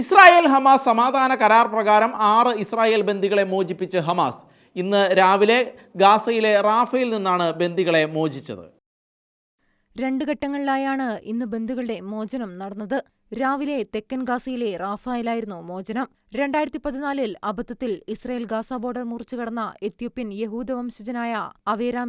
Israel Hamas സമാധാന കരാർ പ്രകാരം ആറ് ഇസ്രായേൽ ബന്ദികളെ മോചിപ്പിച്ച് ഹമാസ്. ഇന്ന് രാവിലെ ഗാസയിലെ റാഫയിൽ നിന്നാണ് ബന്ദികളെ മോചിച്ചത്. രണ്ട് ഘട്ടങ്ങളിലായാണ് ഇന്ന് ബന്ധുക്കളുടെ മോചനം നടന്നത്. രാവിലെ തെക്കൻ ഗാസയിലെ റാഫായിലായിരുന്നു മോചനം. രണ്ടായിരത്തി പതിനാലിൽ അബദ്ധത്തിൽ ഇസ്രയേൽ ഗാസ ബോർഡർ മുറിച്ചുകടന്ന എത്യോപ്യൻ യഹൂദ വംശജനായ അവേര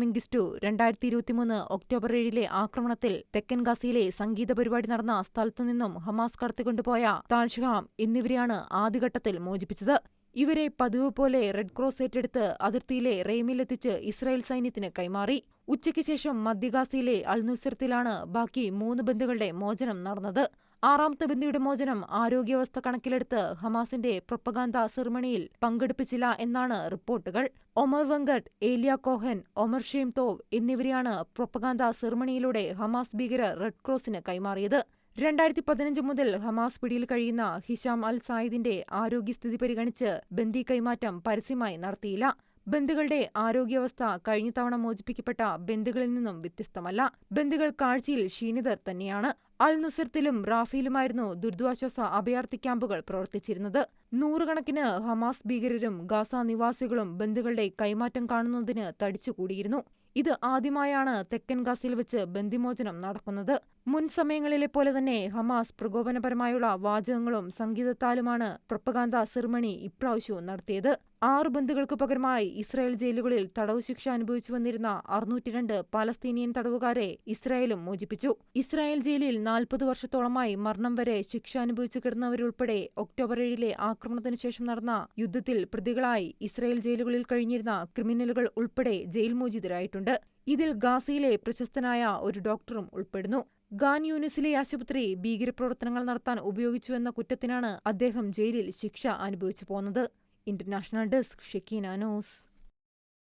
രണ്ടായിരത്തി ഇരുപത്തിമൂന്ന് ഒക്ടോബർ ഏഴിലെ ആക്രമണത്തിൽ തെക്കൻ ഗാസയിലെ സംഗീത പരിപാടി നടന്ന സ്ഥലത്തുനിന്നും ഹമാസ് കടത്തിക്കൊണ്ടുപോയ താൽഷഹാം എന്നിവരെയാണ് ആദ്യഘട്ടത്തിൽ മോചിപ്പിച്ചത്. ഇവരെ പതിവ് പോലെ റെഡ് ക്രോസ് ഏറ്റെടുത്ത് അതിർത്തിയിലെ റെയ്മിലെത്തിച്ച് ഇസ്രായേൽ സൈന്യത്തിന് കൈമാറി. ഉച്ചയ്ക്ക് ശേഷം മധ്യഗാസയിലെ അൽനുസരത്തിലാണ് ബാക്കി മൂന്ന് ബന്ധുക്കളുടെ മോചനം നടന്നത്. ആറാമത്തെ ബന്ദിയുടെ മോചനം ആരോഗ്യാവസ്ഥ കണക്കിലെടുത്ത് ഹമാസിന്റെ പ്രൊപ്പഗാന്ത സെറിമണിയിൽ പങ്കെടുപ്പിച്ചില്ല എന്നാണ് റിപ്പോർട്ടുകൾ. Omer Wenkert Eliya Cohen Omer Shem Tov എന്നിവരെയാണ് പ്രൊപ്പഗാന്ത സെറിമണിയിലൂടെ ഹമാസ് ഭീകരർ റെഡ് ക്രോസിന് കൈമാറിയത്. രണ്ടായിരത്തി പതിനഞ്ച് മുതൽ ഹമാസ് പിടിയിൽ കഴിയുന്ന ഹിഷാം അൽ സായിദിന്റെ ആരോഗ്യസ്ഥിതി പരിഗണിച്ച് ബന്ദി കൈമാറ്റം പരസ്യമായി നടത്തിയില്ല. ബന്ദികളുടെ ആരോഗ്യാവസ്ഥ കഴിഞ്ഞ തവണ മോചിപ്പിക്കപ്പെട്ട ബന്ദികളിൽ നിന്നും വ്യത്യസ്തമല്ല. ബന്ദികൾ കാഴ്ചയിൽ ക്ഷീണിതർ തന്നെയാണ്. അൽ നുസിർത്തിലും റാഫിയിലുമായിരുന്നു ദുരിതാശ്വാസ അഭയാർത്ഥി ക്യാമ്പുകൾ പ്രവർത്തിച്ചിരുന്നത്. നൂറുകണക്കിന് ഹമാസ് ഭീകരരും ഗാസ നിവാസികളും ബന്ധുക്കളുടെ കൈമാറ്റം കാണുന്നതിന് തടിച്ചുകൂടിയിരുന്നു. ഇത് ആദ്യമായാണ് തെക്കൻ ഗാസയിൽ വെച്ച് ബന്ദിമോചനം നടക്കുന്നത്. മുൻ സമയങ്ങളിലെ പോലെ തന്നെ ഹമാസ് പ്രകോപനപരമായുള്ള വാചകങ്ങളും സംഗീതത്താലുമാണ് പ്രൊപ്പഗാന്ത സിർമണി ഇപ്രാവശ്യവും നടത്തിയത്. ആറ് ബന്ധുക്കൾക്ക് പകരമായി ഇസ്രായേൽ ജയിലുകളിൽ തടവ് ശിക്ഷ അനുഭവിച്ചു വന്നിരുന്ന അറുന്നൂറ്റിരണ്ട് പാലസ്തീനിയൻ തടവുകാരെ ഇസ്രായേലും മോചിപ്പിച്ചു. ഇസ്രായേൽ ജയിലിൽ നാൽപ്പത് വർഷത്തോളമായി മരണം വരെ ശിക്ഷ അനുഭവിച്ചു കിടന്നവരുൾപ്പെടെ ഒക്ടോബർ ഏഴിലെ ആക്രമണത്തിനു ശേഷം നടന്ന യുദ്ധത്തിൽ പ്രതികളായി ഇസ്രായേൽ ജയിലുകളിൽ കഴിഞ്ഞിരുന്ന ക്രിമിനലുകൾ ഉൾപ്പെടെ ജയിൽ മോചിതരായിട്ടുണ്ട്. ഇതിൽ ഗാസയിലെ പ്രശസ്തനായ ഒരു ഡോക്ടറും ഉൾപ്പെടുന്നു. ഗാൻ യൂനിസിലെ ആശുപത്രി ഭീകരപ്രവർത്തനങ്ങൾ നടത്താൻ ഉപയോഗിച്ചുവെന്ന കുറ്റത്തിനാണ് അദ്ദേഹം ജയിലിൽ ശിക്ഷ അനുഭവിച്ചു പോന്നത്. International Desk, Shekina News.